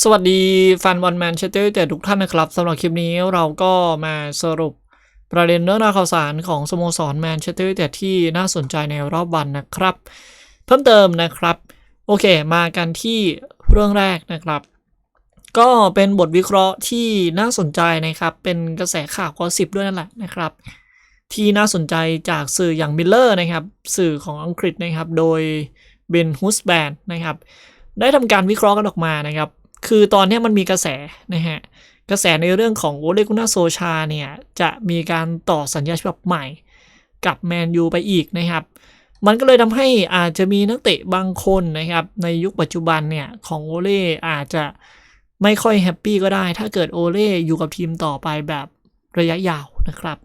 สวัสดีแฟนบอลแมนเชสเตอร์แต่ทุกท่านนะครับสำหรับคลิปนี้เราก็มาสรุปประเด็นเรื่องราวข่าวสารของสโมสรแมนเชสเตอร์แต่ที่น่าสนใจในรอบวันนะครับ เพิ่มเติมนะครับ โอเค มากันที่เรื่องแรกนะครับ ก็เป็นบทวิเคราะห์ที่น่าสนใจนะครับ เป็นกระแสข่าวกอสิบด้วยนั่นแหละนะครับ ที่น่าสนใจจากสื่ออย่างมิลเลอร์นะครับ สื่อของอังกฤษนะครับ โดยเบนฮุสแบนนะครับ ได้ทำการวิเคราะห์กันออกมานะครับ คือตอนนี้มันมีกระแสนะฮะกระแสในเรื่องของโอเลกุนาโซชาเนี่ยจะมีการต่อสัญญาฉบับใหม่กับแมนยูไปอีกนะครับมันก็เลยทำให้อาจจะมีนักเตะบางคนนะครับในยุคปัจจุบันเนี่ยของโอเล่อาจจะไม่ค่อยแฮปปี้ก็ได้ ถ้าเกิดโอเล่อยู่กับทีมต่อไปแบบระยะยาวนะครับ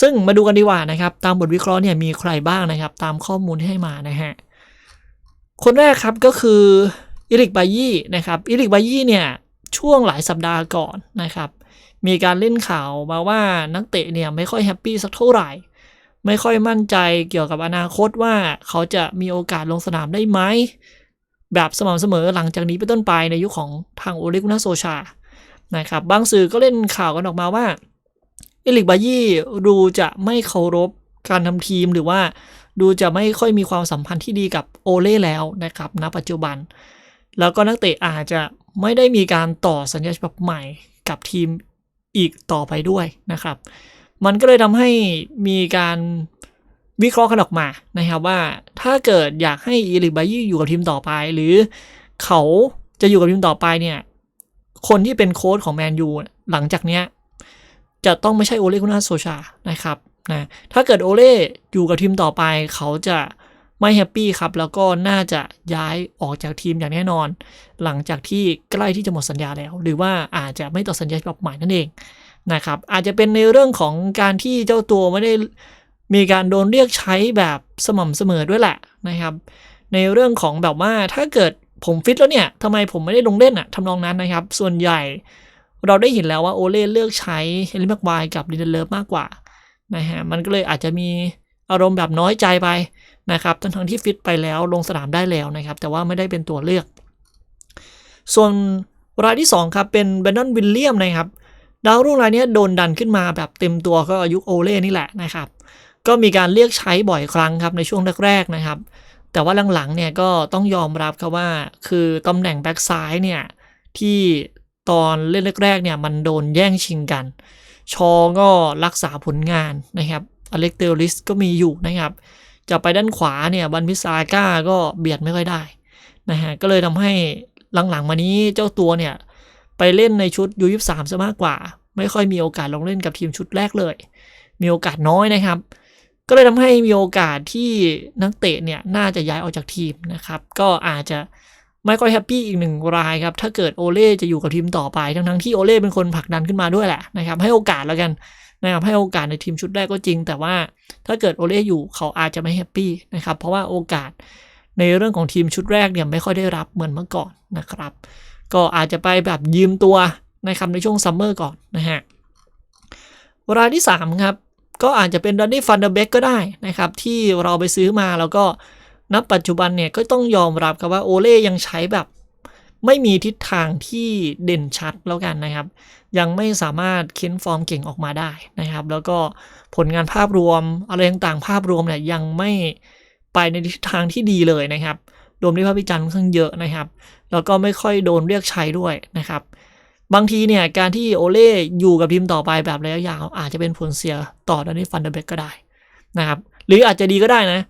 ซึ่งมาดูกันดีกว่านะครับ ตามบทวิเคราะห์เนี่ยมีใครบ้างนะครับ ตามข้อมูลที่ให้มานะฮะคนแรกครับก็คือ อิริกบายี่นะครับอิริกบายี่เนี่ยช่วงหลายสัปดาห์ก่อนนะครับมีการเล่นข่าวมาว่านักเตะเนี่ยไม่ค่อยแฮปปี้สักเท่าไหร่ ไม่ค่อยมั่นใจเกี่ยวกับอนาคตว่าเขาจะมีโอกาสลงสนามได้ไหม แบบสม่ำเสมอหลังจากนี้เป็นต้นไปในยุคขของทางโอเลกุนาโซชานะครับบางสื่อก็เล่นข่าวกันออกมาว่าอิริกบายี่ดูจะไม่เคารพการทำทีมหรือว่าดูจะไม่ค่อยมีความสัมพันธ์ที่ดีกับโอเล่แล้วนะครับณปัจจุบัน แล้วก็นักเตะอาจจะไม่ได้มีการต่อสัญญาฉบับใหม่กับทีมอีกต่อไปด้วยนะครับ มันก็เลยทำให้มีการวิเคราะห์กันออกมานะครับว่าถ้าเกิดอยากให้อีลิบายี่อยู่กับทีมต่อไป หรือเขาจะอยู่กับทีมต่อไปเนี่ยคนที่เป็นโค้ชของแมนยูหลังจากเนี้ยจะต้องไม่ใช่โอเล่กุนาโซชานะครับนะถ้าเกิดโอเล่อยู่กับทีมต่อไป เขาจะ ไม่แฮปปี้ครับ แล้วก็น่าจะย้ายออกจากทีมอย่างแน่นอน หลังจากที่ใกล้ที่จะหมดสัญญาแล้ว หรือว่าอาจจะไม่ต่อสัญญาฉบับใหม่นั่นเองนะครับอาจจะเป็นในเรื่องของการที่เจ้าตัวไม่ได้มีการโดนเรียกใช้แบบสม่ำเสมอด้วยแหละนะครับ ในเรื่องของแบบว่าถ้าเกิดผมฟิตแล้วเนี่ยทำไมผมไม่ได้ลงเล่นอะทำนองนั้นนะครับ ส่วนใหญ่เราได้เห็นแล้วว่าโอเล่เลือกใช้เฮลิแม็กไวกับลินเดเลฟมากกว่านะฮะมันก็เลยอาจจะมีอารมณ์แบบน้อยใจไป นะครับทั้งทั้งที่ฟิตไปแล้วลงสนามได้แล้วนะครับ แต่ว่าไม่ได้เป็นตัวเลือก ส่วนรายที่ 2 ครับ เป็นเบนนอนวิลเลียมนะครับดาวรุ่งรายนี้โดนดันขึ้นมาแบบเต็มตัวก็อายุโอเล่นี่แหละนะครับ ก็มีการเรียกใช้บ่อยครั้งครับในช่วงแรกๆนะครับ แต่ว่าหลังๆเนี่ยก็ต้องยอมรับครับว่า คือตำแหน่งแบ็กซ้ายเนี่ยที่ตอนเล่นแรกๆเนี่ยมันโดนแย่งชิงกัน ชอก็รักษาผลงานนะครับอเล็กเตอริสก็มีอยู่นะครับ จะไปด้านขวาเนี่ยบันพิซาก้าก็เบียดไม่ค่อยได้นะฮะก็เลยทำให้หลังๆมานี้เจ้าตัวเนี่ย ไปเล่นในชุดยูยี่สามซะมากกว่า ไม่ค่อยมีโอกาสลงเล่นกับทีมชุดแรกเลย มีโอกาสน้อยนะครับ ก็เลยทำให้มีโอกาสที่นักเตะเนี่ยน่าจะย้ายออกจากทีมนะครับ ก็อาจจะไม่ค่อยแฮปปี้อีกหนึ่งรายครับ ถ้าเกิดโอเล่จะอยู่กับทีมต่อไป ทั้งๆที่โอเล่เป็นคนผลักดันขึ้นมาด้วยแหละนะครับ ให้โอกาสแล้วกัน นะครับให้โอกาสในทีมชุดแรกก็จริง แต่ว่าถ้าเกิดโอเล่อยู่เขาอาจจะไม่แฮปปี้นะครับเพราะว่าโอกาสในเรื่องของทีมชุดแรกเนี่ยไม่ค่อยได้รับเหมือนเมื่อก่อนนะครับ ก็อาจจะไปแบบยืมตัวนะครับในช่วงซัมเมอร์ก่อนนะฮะรายที่ 3 ครับ ก็อาจจะเป็นดอนนี่ฟันเดอร์เบกก็ได้นะครับ ที่เราไปซื้อมาแล้วก็นับปัจจุบันเนี่ยก็ต้องยอมรับครับว่าโอเล่ยังใช้แบบ ไม่มีทิศทางที่เด่นชัดแล้วกันนะครับ ยังไม่สามารถเค้นฟอร์มเก่งออกมาได้นะครับ แล้วก็ผลงานภาพรวมอะไรต่างๆภาพรวมเนี่ยยังไม่ไปในทิศทางที่ดีเลยนะครับรวมด้วยภาพวิจารณ์ค่อนข้างเยอะนะครับ แล้วก็ไม่ค่อยโดนเรียกใช้ด้วยนะครับ บางทีเนี่ยการที่โอเล่อยู่กับทีมต่อไปแบบระยะยาว อาจจะเป็นผลเสียต่อดานี่ฟันเดอร์เบกก็ได้นะครับ หรืออาจจะดีก็ได้นะ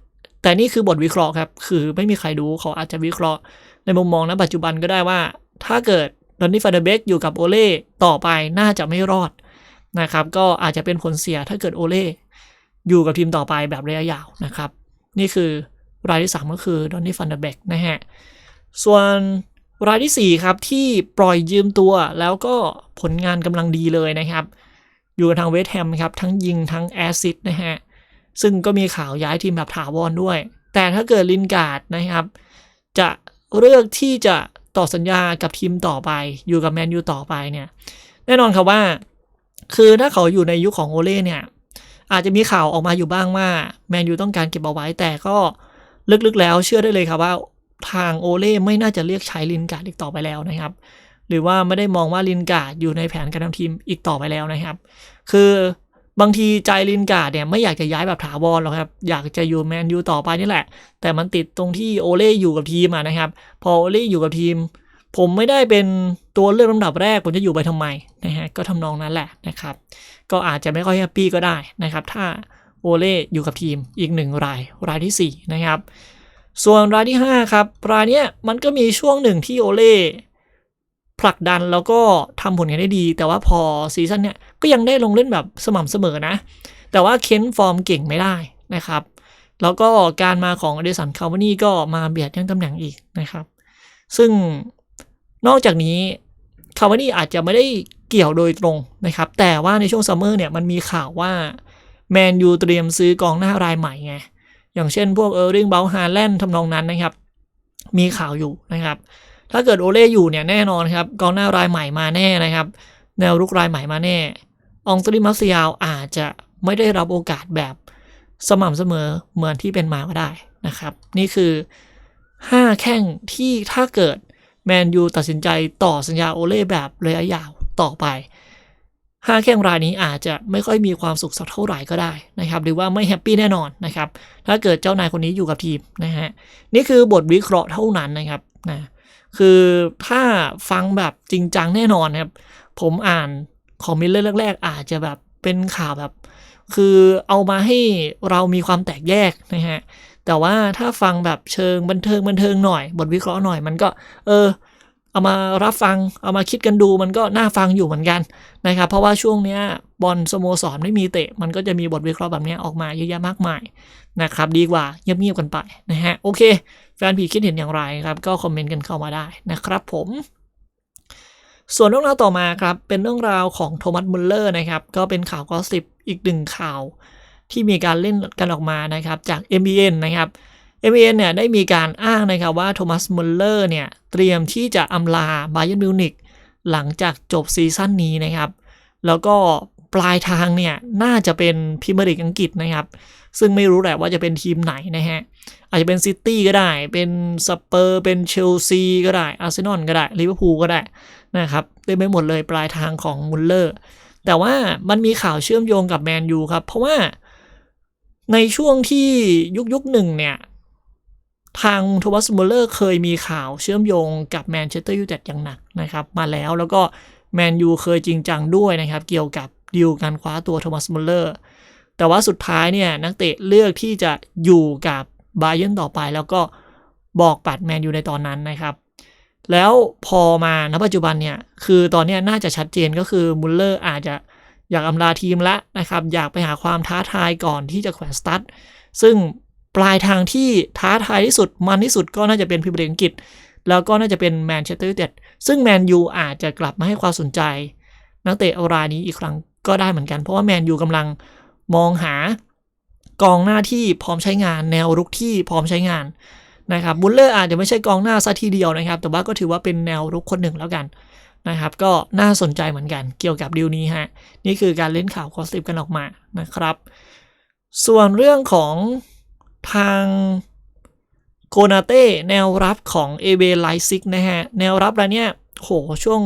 แต่นี่คือบทวิเคราะห์ครับ คือไม่มีใครรู้เขาอาจจะวิเคราะห์ ในมุมมองณปัจจุบันก็ได้ว่า ถ้าเกิดดอนนี่ฟันเดเบกอยู่กับโอเล่ต่อไปน่าจะไม่รอดนะครับ ก็อาจจะเป็นผลเสียถ้าเกิดโอเล่อยู่กับทีมต่อไปแบบระยะยาวนะครับ นี่คือรายที่ 3 ก็คือดอนนี่ฟันเดเบกนะฮะ ส่วนรายที่ 4 ครับ ที่ปล่อยยืมตัวแล้วก็ผลงานกำลังดีเลยนะครับ อยู่กับทางเวสต์แฮมครับ ทั้งยิงทั้งแอซิสต์นะฮะ ซึ่งก็มีข่าวย้ายทีมแบบถาวรด้วย แต่ถ้าเกิดลินการ์ดนะครับ จะ เลือกที่จะต่อสัญญากับทีมต่อไป อยู่กับแมนยูต่อไปเนี่ยแน่นอนครับว่า คือถ้าเขาอยู่ในยุคขของโอเล่เนี่ยอาจจะมีข่าวออกมาอยู่บ้างว่าแมนยูต้องการเก็บเอาไว้ แต่ก็ลึกๆแล้วเชื่อได้เลยครับว่าทางโอเล่ไม่น่าจะเรียกใช้ลินการ์ดอีกต่อไปแล้วนะครับ หรือว่าไม่ได้มองว่าลินการ์ดอยู่ในแผนการทำทีมอีกต่อไปแล้วนะครับ คือ บางทีใจลินการ์ดเนี่ยไม่อยากจะย้ายแบบถาวรหรอกครับ อยากจะอยู่แมนยูต่อไปนี่แหละ แต่มันติดตรงที่โอเล่อยู่กับทีมะนะครับ พอโอเล่อยู่กับทีม ผมไม่ได้เป็นตัวเลือกลำดับแรกผมจะอยู่ไปทำไมนะฮะก็ทำนองนั้นแหละนะครับ ก็อาจจะไม่ค่อยแฮปปี้ก็ได้นะครับ ถ้าโอเล่อยู่กับทีมอีกหนึ่งรายรายที่ 4 นะครับ ส่วนรายที่ 5 ครับ รายเนี้ยมันก็มีช่วงหนึ่งที่โอเล่ ผลักดันแล้วก็ทำผลงานได้ดี แต่ว่าพอซีซั่นเนี้ยก็ยังได้ลงเล่นแบบสม่ำเสมอนะ แต่ว่าเค้นฟอร์มเก่งไม่ได้นะครับ แล้วก็การมาของอเดสันคาวานี่ก็มาเบียดย่งตำแหน่งอีกนะครับ ซึ่งนอกจากนี้คาวานี่อาจจะไม่ได้เกี่ยวโดยตรงนะครับ แต่ว่าในช่วงซัมเมอร์เนี่ยมันมีข่าวว่าแมนยูเตรียมซื้อกองหน้ารายใหม่ไง อย่างเช่นพวกเออร์ริงเบลฮาแลนด์ทำนองนั้นนะครับ มีข่าวอยู่นะครับ ถ้าเกิดโอเล่อยู่เนี่ยแน่นอนครับกองหน้ารายใหม่มาแน่นะครับ แนวรุกรายใหม่มาแน่ องตริมัสยาวอาจจะไม่ได้รับโอกาสแบบสม่ำเสมอเหมือนที่เป็นมาก็ได้นะครับ นี่คือ 5 แข้งที่ถ้าเกิดแมนยูตัดสินใจต่อสัญญาโอเล่แบบระยะยาวต่อไป 5 แข้งรายนี้อาจจะไม่ค่อยมีความสุขสักเท่าไหร่ก็ได้นะครับ หรือว่าไม่แฮปปี้แน่นอนนะครับ ถ้าเกิดเจ้านายคนนี้อยู่กับทีมนะฮะนี่คือบทวิเคราะห์เท่านั้นนะครับนะ คือถ้าฟังแบบจริงจังแน่นอนครับ ผมอ่านคอมเมนต์แรก ๆ อาจจะแบบเป็นข่าวแบบ คือเอามาให้เรามีความแตกแยกนะฮะแต่ว่าถ้าฟังแบบเชิงบันเทิงบันเทิงหน่อย บทวิเคราะห์หน่อยมันก็ เออ เอามารับฟังเอามาคิดกันดูมันก็น่าฟังอยู่เหมือนกันนะครับเพราะว่าช่วงเนี้ยบอลสโมสรไม่มีเตะ มันก็จะมีบทวิเคราะห์แบบนี้ออกมาเยอะแยะมากมายนะครับดีกว่าเงียบๆกันไปนะฮะโอเค แฟนผีคิดเห็นอย่างไรครับก็คอมเมนต์กันเข้ามาได้นะครับผมส่วนเรื่องราวต่อมาครับ เป็นเรื่องราวของโทมัสมุลเลอร์นะครับ ก็เป็นข่าวกอสิบอีกหนึ่งข่าว ที่มีการเล่นกันออกมานะครับจาก MBN นะครับ MBN เนี่ยได้มีการอ้างนะครับว่าโทมัสมุลเลอร์เนี่ยเตรียมที่จะอำลาบาเย r n m มิวนิกหลังจากจบซีซั่นนี้นะครับ แล้วก็ปลายทางเนี่ยน่าจะเป็นพรีเมียร์ลีกอังกฤษนะครับ ซึ่งไม่รู้แหละว่าจะเป็นทีมไหนนะฮะ อาจจะเป็นซิตี้ก็ได้ เป็นสเปอร์ เป็นเชลซีก็ได้ อาร์เซนอลก็ได้ ลิเวอร์พูลก็ได้นะครับได้ไปหมดเลยปลายทางของมุลเลอร์ แต่ว่ามันมีข่าวเชื่อมโยงกับแมนยูครับ เพราะว่าในช่วงที่ยุคยุคหนึ่งเนี่ย ทางโทมัสมุลเลอร์เคยมีข่าวเชื่อมโยงกับแมนเชสเตอร์ยูไนเต็ดอย่างหนักนะครับมาแล้วแล้วก็แมนยูเคยจริงจังด้วยนะครับ เกี่ยวกับดีลการคว้าตัวโทมัสมุลเลอร์แต่ว่าสุดท้ายเนี่ยนักเตะเลือกที่จะอยู่กับบาเย r n ต่อไป แล้วก็บอกปัดแมนยูในตอนนั้นนะครับ แล้วพอมาณปัจจุบันเนี่ยคือตอนนี้น่าจะชัดเจนก็คือมุลเลอร์อาจจะอยากอำลาทีมละนะครับ อยากไปหาความท้าทายก่อนที่จะแขวนสตั๊ดซึ่ง ปลายทางที่ท้าทายที่สุดมันที่สุดก็น่าจะเป็นพรีเมียร์ลีกอังกฤษ แล้วก็น่าจะเป็นแมนเชสเตอร์ยูไนเต็ดซึ่งแมนยูอาจจะกลับมาให้ความสนใจ นักเตะรายนี้อีกครั้งก็ได้เหมือนกัน เพราะว่าแมนยูกำลังมองหากองหน้าที่พร้อมใช้งาน แนวรุกที่พร้อมใช้งานนะครับบุลเลอร์อาจจะไม่ใช่กองหน้าซะทีเดียวนะครับ แต่ว่าก็ถือว่าเป็นแนวรุกคนหนึ่งแล้วกันนะครับ ก็น่าสนใจเหมือนกันเกี่ยวกับดีลนี้ฮะนี่คือการเล่นข่าวคอสติปกันออกมานะครับ ส่วนเรื่องของ ทางโกนาเต้แนวรับของเอเบไลซิกนะฮะ แนวรับรายเนี้ยโหช่วง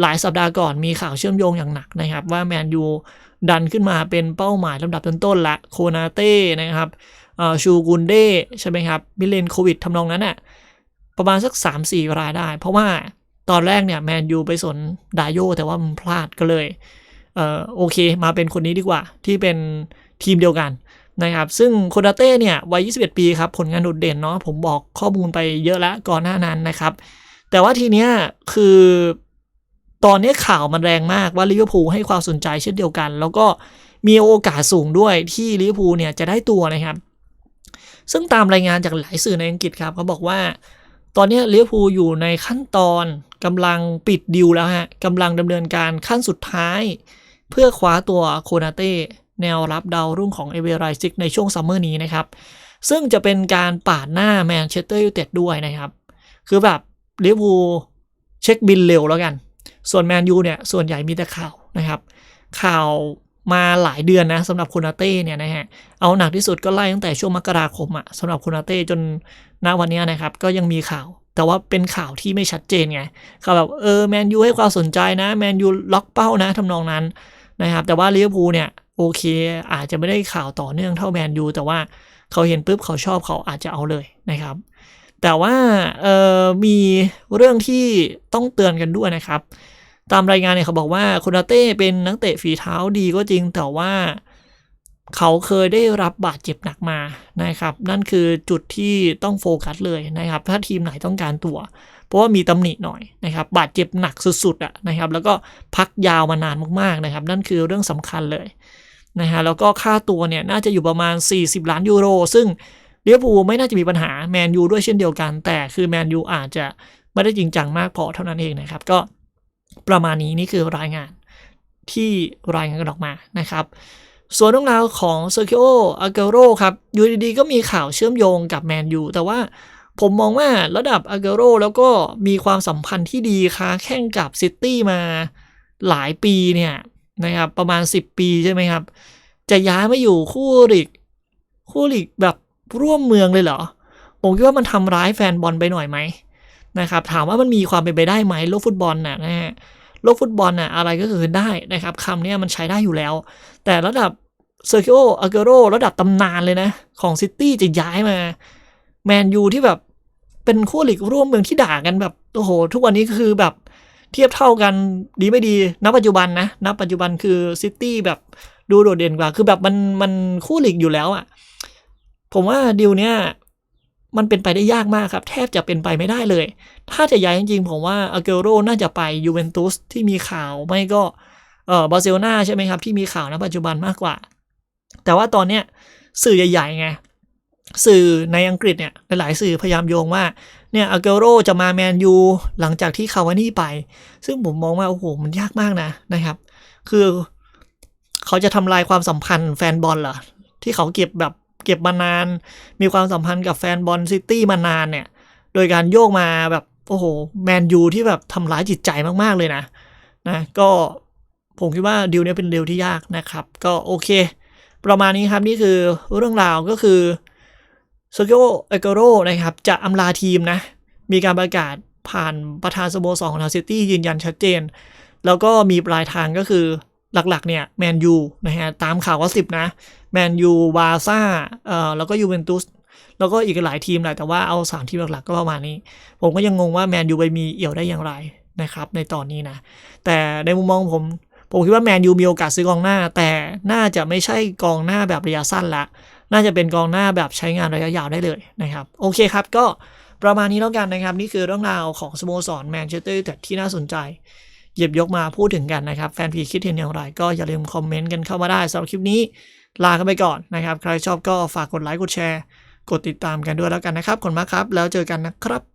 หลายสัปดาห์ก่อนมีข่าวเชื่อมโยงอย่างหนักนะครับ ว่าแมนยูดันขึ้นมาเป็นเป้าหมายลำดับต้นๆละโคนาเต้นะครับชูกุนเด้ใช่ไหมครับ มิเลนโควิดทำนองนั้นอะประมาณสัก 3-4 รายได้ เพราะว่าตอนแรกเนี่ยแมนยูไปสนดาโยแต่ว่ามันพลาดก็เลยเออโอเค มาเป็นคนนี้ดีกว่าที่เป็นทีมเดียวกัน นะครับ ซึ่งโคนาเต้เนี่ยวัย 21 ปีครับ ผลงานโดดเด่นเนาะผมบอกข้อมูลไปเยอะแล้วก่อนหน้านั้นนะครับ แต่ว่าทีเนี้ยคือตอนนี้ข่าวมันแรงมากว่าลิเวอร์พูลให้ความสนใจเช่นเดียวกัน แล้วก็มีโอกาสสูงด้วยที่ลิเวอร์พูลเนี่ยจะได้ตัวนะครับ ซึ่งตามรายงานจากหลายสื่อในอังกฤษครับเขาบอกว่า ตอนนี้ลิเวอร์พูลอยู่ในขั้นตอนกำลังปิดดิวแล้วฮะกำลังดำเนินการขั้นสุดท้าย เพื่อคว้าตัวโคนาเต้ แนวรับดาวรุ่งของเอเวอร์ไรซิกในช่วงซัมเมอร์นี้นะครับ ซึ่งจะเป็นการปาดหน้าแมนเชสเตอร์ยูไนเต็ดด้วยนะครับ คือแบบลิเวอร์พูลเช็คบินเร็วแล้วกัน ส่วนแมนยูเนี่ยส่วนใหญ่มีแต่ข่าวนะครับ ข่าวมาหลายเดือนนะสำหรับโคนาเต้เนี่ยนะฮะเอาหนักที่สุดก็ไล่ตั้งแต่ช่วงมกราคมอะสำหรับโคนาเต้จนณวันนี้นะครับ ก็ยังมีข่าว แต่ว่าเป็นข่าวที่ไม่ชัดเจนไงข่าวแบบเออแมนยูให้ความสนใจนะแมนยูล็อกเป้านะทำนองนั้นนะครับ แต่ว่าลิเวอร์พูลเนี่ย โอเค อาจจะไม่ได้ข่าวต่อเนื่องเท่าแมนยูแต่ว่าเขาเห็นปุ๊บเขาชอบเขาอาจจะเอาเลยนะครับ แต่ว่าเออมีเรื่องที่ต้องเตือนกันด้วยนะครับ ตามรายงานเนี่ยเขาบอกว่าโคนาเต้เป็นนักเตะฝีเท้าดีก็จริง แต่ว่าเขาเคยได้รับบาดเจ็บหนักมานะครับ นั่นคือจุดที่ต้องโฟกัสเลยนะครับ ถ้าทีมไหนต้องการตัว เพราะว่ามีตำหนิหน่อยนะครับบาดเจ็บหนักสุดๆอะนะครับแล้วก็พักยาวมานานมากๆนะครับ นั่นคือเรื่องสำคัญเลยนะฮะแล้วก็ค่าตัวเนี่ยน่าจะอยู่ประมาณ 40 ล้านยูโร ซึ่งเลียวภูไม่น่าจะมีปัญหาแมนยูด้วยเช่นเดียวกัน แต่คือแมนยูอาจจะไม่ได้จริงจังมากพอเท่านั้นเองนะครับ ก็ประมาณนี้นี่คือรายงานที่รายงานกันออกมานะครับส่วนเรื่องราวของเซอร์ i ิโออาเกโรครับ อยู่ดีๆ ก็มีข่าวเชื่อมโยงกับแมนยูแต่ว่า ผมมองว่าระดับอาเกโรแล้วก็มีความสัมพันธ์ที่ดีค้าแข่งกับซิตี้มาหลายปีเนี่ยนะครับประมาณ 10 ปีใช่ไหมครับ จะย้ายมาอยู่คู่ลีกคู่ลีกแบบร่วมเมืองเลยเหรอ ผมคิดว่ามันทำร้ายแฟนบอลไปหน่อยไหมนะครับถามว่ามันมีความเป็นไปได้ไหมโลกฟุตบอลน่ะนะฮะโลกฟุตบอลน่ะอะไรก็เกิดได้นะครับคำนี้มันใช้ได้อยู่แล้ว แต่ระดับเซอร์ i ิโออาเกโรระดับตำนานเลยนะ ของซิตี้จะย้ายมาแมนยูที่แบบ เป็นคู่หลีกร่วมเมืองที่ด่ากันแบบโอ้โห ทุกวันนี้คือแบบเทียบเท่ากันดีไม่ดีณปัจจุบันนะณปัจจุบันคือซิตี้แบบดูโดดเด่นกว่า คือแบบมันมันคู่หลีกอยู่แล้วอะ่ะ ผมว่าดีลเนี้ยมันเป็นไปได้ยากมากครับ แทบจะเป็นไปไม่ได้เลย ถ้าจะย้ายจริงๆ ผมว่าอาเกโรน่าจะไปยูเวนตุสที่มีข่าวไม่ก็เออบาร์เซโลนาใช่ไหมครับ ที่มีข่าวณปัจจุบันมากกว่า แต่ว่าตอนเนี้ยสื่อใหญ่ๆไง สื่อในอังกฤษเนี่ยหลายๆสื่อพยายามโยงว่าเนี่ยอาเกโรจะมาแมนยูหลังจากที่คาวานี่ไป ซึ่งผมมองว่าโอ้โหมันยากมากนะนะครับ คือเขาจะทำลายความสัมพันธ์แฟนบอลเหรอที่เขาเก็บแบบเก็บมานาน มีความสัมพันธ์กับแฟนบอลซิตี้มานานเนี่ย โดยการโยกมาแบบโอ้โหแมนยูที่แบบทำร้ายจิตใจมากๆเลยนะนะก็ผมคิดว่าดีลนี้เป็นดีลที่ยากนะครับ ก็โอเค ประมาณนี้ครับนี่คือเรื่องราวก็คือ เซเกโอเอเกโรนะครับจะอำลาทีมนะ มีการประกาศผ่านประธานสโมสรของทาซิตี้ยืนยันชัดเจน แล้วก็มีปลายทางก็คือหลักๆเนี่ยแมนยูนะฮะตามข่าวว่าสิบนะแมนยูบาซ่าเอ่อแล้วก็ยูเวนตุสแล้วก็อีกหลายทีมแหละแต่ว่าเอาสามทีมหลักๆก็ประมาณนี้ ผมก็ยังงงว่าแมนยูไปมีเอี่ยวได้อย่างไรนะครับในตอนนี้นะ แต่ในมุมมองผม ผมคิดว่าแมนยูมีโอกาสซื้อกองหน้า แต่น่าจะไม่ใช่กองหน้าแบบระยะสั้นละ น่าจะเป็นกองหน้าแบบใช้งานระยะยาวได้เลยนะครับ โอเคครับก็ประมาณนี้แล้วกันนะครับ นี่คือเรื่องราวของสโมสรแมนเชสเตอร์แต่ที่น่าสนใจ หยิบยกมาพูดถึงกันนะครับ แฟนพีคิดเห็นอย่างไร ก็อย่าลืมคอมเมนต์กันเข้ามาได้สำหรับคลิปนี้ลากันไปก่อนนะครับ ใครชอบก็ฝากกดไลค์กดแชร์ กดติดตามกันด้วยแล้วกันนะครับขอบคุณมากครับ แล้วเจอกันนะครับ